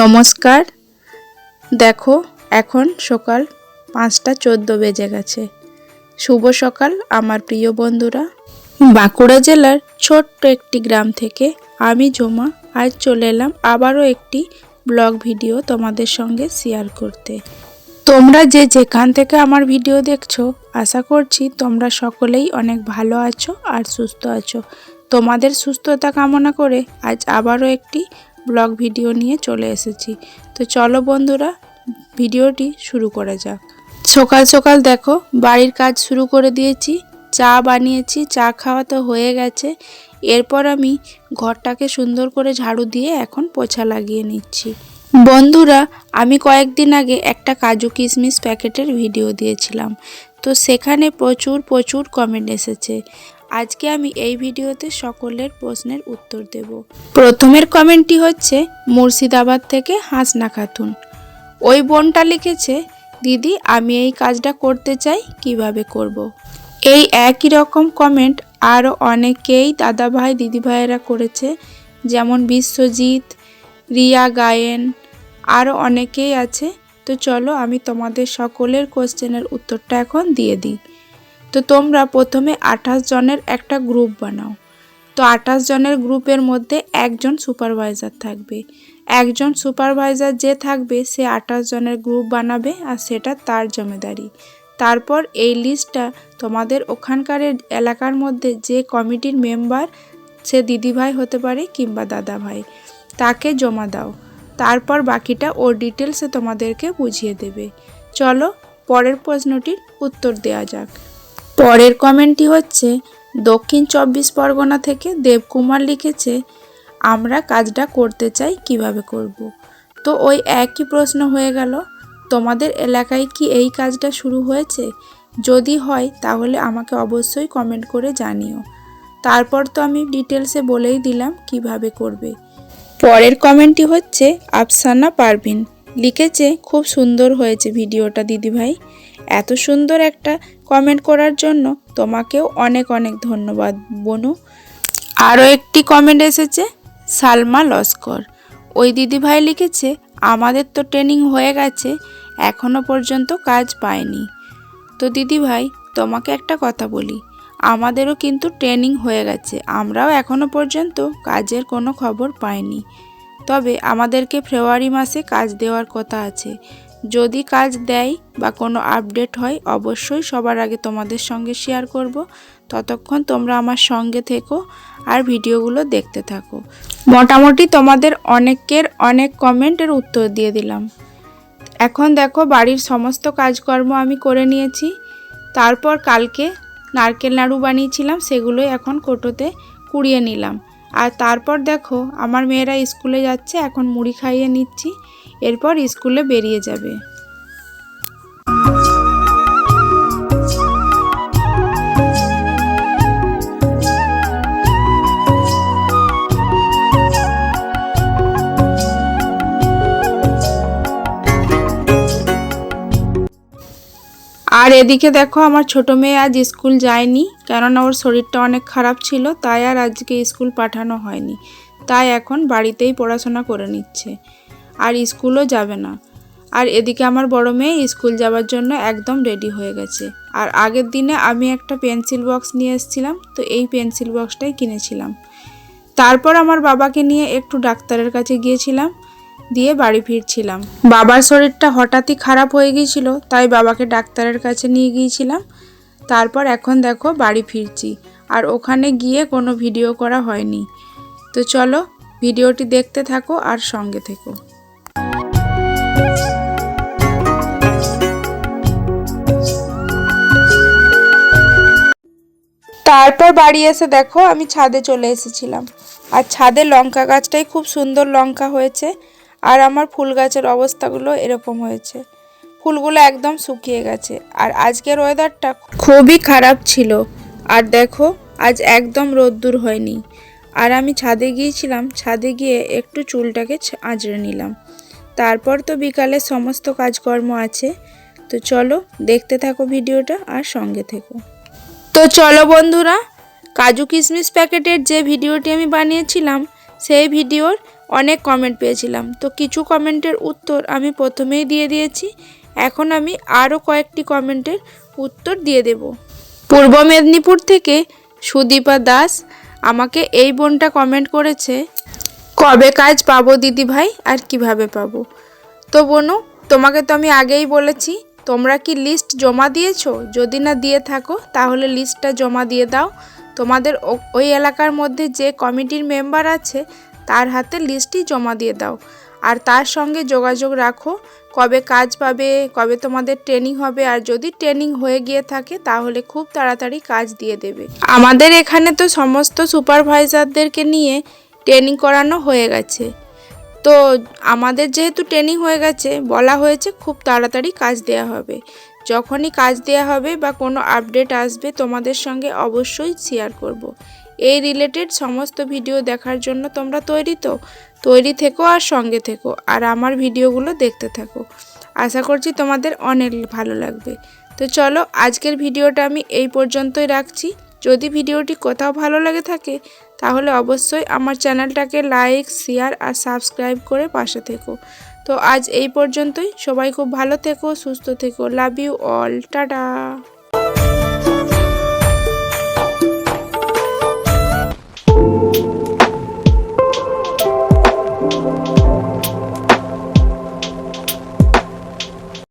নমস্কার। দেখো, এখন সকাল পাঁচটা চোদ্দ বেজে গেছে। শুভ সকাল, আমার প্রিয় বন্ধুরা। বাঁকুড়া জেলার ছোট্ট একটি গ্রাম থেকে আমি জমা আজ চলে এলাম আবারও একটি ব্লগ ভিডিও তোমাদের সঙ্গে শেয়ার করতে। তোমরা যে যেখান থেকে আমার ভিডিও দেখছ, আশা করছি তোমরা সকলেই অনেক ভালো আছো আর সুস্থ আছো। তোমাদের সুস্থতা কামনা করে আজ আবারও একটি ব্লগ ভিডিও নিয়ে চলে এসেছি। তো চলো বন্ধুরা, ভিডিওটি শুরু করা যাক। সকাল সকাল দেখো, বাড়ির কাজ শুরু করে দিয়েছি। চা বানিয়েছি, চা খাওয়া তো হয়ে গেছে। এরপর আমি ঘরটাকে সুন্দর করে ঝাড়ু দিয়ে এখন পোছা লাগিয়ে নিচ্ছি। বন্ধুরা, আমি কয়েকদিন আগে একটা কাজু কিশমিশ প্যাকেটের ভিডিও দিয়েছিলাম। তো সেখানে প্রচুর প্রচুর কমেন্ট এসেছে। আজকে আমি এই ভিডিওতে সকলের প্রশ্নের উত্তর দেব। প্রথমের কমেন্টটি হচ্ছে, মুর্শিদাবাদ থেকে হাসনা খাতুন। ওই বোনটা লিখেছে, দিদি, আমি এই কাজটা করতে চাই, কীভাবে করব। এই একই রকম কমেন্ট আরও অনেকেই দাদাভাই দিদিভাইয়েরা করেছে, যেমন বিশ্বজিৎ, রিয়া গায়েন, আরও অনেকেই আছে। তো চলো আমি তোমাদের সকলের কোশ্চেনের উত্তরটা এখন দিয়ে দিই। তো তোমরা প্রথমে আঠাশ জনের একটা গ্রুপ বানাও। তো আঠাশ জনের গ্রুপের মধ্যে একজন সুপারভাইজার থাকবে। একজন সুপারভাইজার যে থাকবে, সে আঠাশ জনের গ্রুপ বানাবে আর সেটা তার জমেদারি। তারপর এই লিস্টটা তোমাদের ওখানকার এলাকার মধ্যে যে কমিটির মেম্বার, সে দিদিভাই হতে পারে কিংবা দাদা ভাই তাকে জমা দাও। তারপর বাকিটা ওর ডিটেলসে তোমাদেরকে বুঝিয়ে দেবে। চলো পরের প্রশ্নটির উত্তর দেওয়া যাক। পরের কমেন্টটি হচ্ছে, দক্ষিণ চব্বিশ পরগনা থেকে দেবকুমার লিখেছে, আমরা কাজটা করতে চাই কীভাবে করব। তো ওই একই প্রশ্ন হয়ে গেল, তোমাদের এলাকায় কি এই কাজটা শুরু হয়েছে? যদি হয়, তাহলে আমাকে অবশ্যই কমেন্ট করে জানিও। তারপর তো আমি ডিটেলসে বলেই দিলাম কীভাবে করবে। পরের কমেন্টটি হচ্ছে, আফসানা পারভিন লিখেছে, খুব সুন্দর হয়েছে ভিডিওটা, দিদিভাই এত সুন্দর একটা কমেন্ট করার জন্য তোমাকেও অনেক অনেক ধন্যবাদ, বনু। আরও একটি কমেন্ট এসেছে, সালমা লস্কর। ওই দিদিভাই লিখেছে, আমাদের তো ট্রেনিং হয়ে গেছে এখনও পর্যন্ত কাজ পায়নি তো দিদিভাই, তোমাকে একটা কথা বলি, আমাদেরও কিন্তু ট্রেনিং হয়ে গেছে, আমরাও এখনও পর্যন্ত কাজের কোনো খবর পাইনি। তবে আমাদেরকে ফেব্রুয়ারি মাসে কাজ দেওয়ার কথা আছে যদি কাজ দেয় বা কোনো আপডেট হয়, অবশ্যই সবার আগে তোমাদের সঙ্গে শেয়ার করব। ততক্ষণ তোমরা আমার সঙ্গে থেকো আর ভিডিওগুলো দেখতে থাকো। মোটামুটি তোমাদের অনেকের অনেক কমেন্টের উত্তর দিয়ে দিলাম। এখন দেখো বাড়ির সমস্ত কাজকর্ম আমি করে নিয়েছি। তারপর কালকে নারকেল নাড়ু বানিয়েছিলাম, সেগুলোই এখন কোটোতে কুড়িয়ে নিলাম। আর তারপর দেখো, আমার মেয়েরা স্কুলে যাচ্ছে, এখন মুড়ি খাইয়ে নিচ্ছি, এরপর স্কুলে বেরিয়ে যাবে। আর এদিকে দেখো আমার ছোট মেয়ে আজ স্কুল যায়নি, কেননা ওর শরীরটা অনেক খারাপ ছিল, তাই আর আজকে স্কুল পাঠানো হয়নি। তাই এখন বাড়িতেই পড়াশোনা করে নিচ্ছে। আর স্কুলও যাবে না। আর এদিকে আমার বড় মেয়ে স্কুল যাওয়ার জন্য একদম রেডি হয়ে গেছে। আর আগের দিনে আমি একটা পেন্সিল বক্স নিয়ে এসেছিলাম, তো এই পেন্সিল বক্সটাই কিনেছিলাম। তারপর আমার বাবাকে নিয়ে একটু ডাক্তারের কাছে গিয়েছিলাম দিয়ে বাড়ি ফিরছিলাম। বাবার শরীরটা হঠাৎই খারাপ হয়ে গিয়েছিল, তাই বাবাকে ডাক্তারের কাছে নিয়ে গিয়েছিলাম। তারপর এখন দেখো বাড়ি ফিরছি, আর ওখানে গিয়ে কোনো ভিডিও করা হয়নি। তো চলো ভিডিওটি দেখতে থাকো আর সঙ্গে থেকো। তারপর বাড়ি এসে দেখো আমি ছাদে চলে এসেছিলাম। আর ছাদে লঙ্কা গাছটাই খুব সুন্দর লঙ্কা হয়েছে। আর আমার ফুল গাছের অবস্থাগুলো এরকম হয়েছে। ফুলগুলো একদম শুকিয়ে গেছে। আর আজকের ওয়েদারটা খুবই খারাপ ছিল। আর দেখো, আজ একদম রোদ্দুর হয়নি। আর আমি ছাদে গিয়েছিলাম, ছাদে গিয়ে একটু চুলটাকে আঁচড়ে নিলাম। তারপর তো বিকালে সমস্ত কাজকর্ম আছে। তো চলো, দেখতে থাকো ভিডিওটা আর সঙ্গে থেকো। তো চলো বন্ধুরা, কাজু কিশমিশ প্যাকেটের যে ভিডিওটি আমি বানিয়েছিলাম, সেই ভিডিওর অনেক কমেন্ট পেয়েছিলাম। তো কিছু কমেন্টের উত্তর আমি প্রথমেই দিয়ে দিয়েছি। এখন আমি আরও কয়েকটি কমেন্টের উত্তর দিয়ে দেব। পূর্ব মেদিনীপুর থেকে সুদীপা দাস আমাকে এই বোনটা কমেন্ট করেছে, কবে কাজ পাবো দিদি ভাই আর কীভাবে পাবো? তো বোনু, তোমাকে তো আমি আগেই বলেছি, তোমরা কি লিস্ট জমা দিয়েছ? যদি না দিয়ে থাকো, তাহলে লিস্টটা জমা দিয়ে দাও। তোমাদের ওই এলাকার মধ্যে যে কমিটির মেম্বার আছে তার হাতে লিস্টটি জমা দিয়ে দাও। আর তার সঙ্গে যোগাযোগ রাখো, কবে কাজ পাবে, কবে তোমাদের ট্রেনিং হবে, আর যদি ট্রেনিং হয়ে গিয়ে থাকে তাহলে খুব তাড়াতাড়ি কাজ দিয়ে দেবে। আমাদের এখানে তো সমস্ত সুপারভাইজারদেরকে নিয়ে ট্রেনিং করানো হয়ে গেছে। তো আমাদের যেহেতু ট্রেনিং হয়ে গেছে, বলা হয়েছে খুব তাড়াতাড়ি কাজ দেওয়া হবে। যখনই কাজ দেওয়া হবে বা কোনো আপডেট আসবে তোমাদের সঙ্গে অবশ্যই শেয়ার করব। এই রিলেটেড সমস্ত ভিডিও দেখার জন্য তোমরা তৈরি তো? তৈরি থেকো আর সঙ্গে থেকো, আর আমার ভিডিওগুলো দেখতে থাকো। আশা করছি তোমাদের অনেক ভালো লাগবে। তো চলো, আজকের ভিডিওটা আমি এই পর্যন্তই রাখছি। যদি ভিডিওটি কোথাও ভালো লাগে থাকে, তাহলে অবশ্যই আমার চ্যানেলটাকে লাইক শেয়ার আর সাবস্ক্রাইব করে পাশে থেকো। তো আজ এই পর্যন্তই। সবাই খুব ভালো থেকো, সুস্থ থেকো। Love you all tata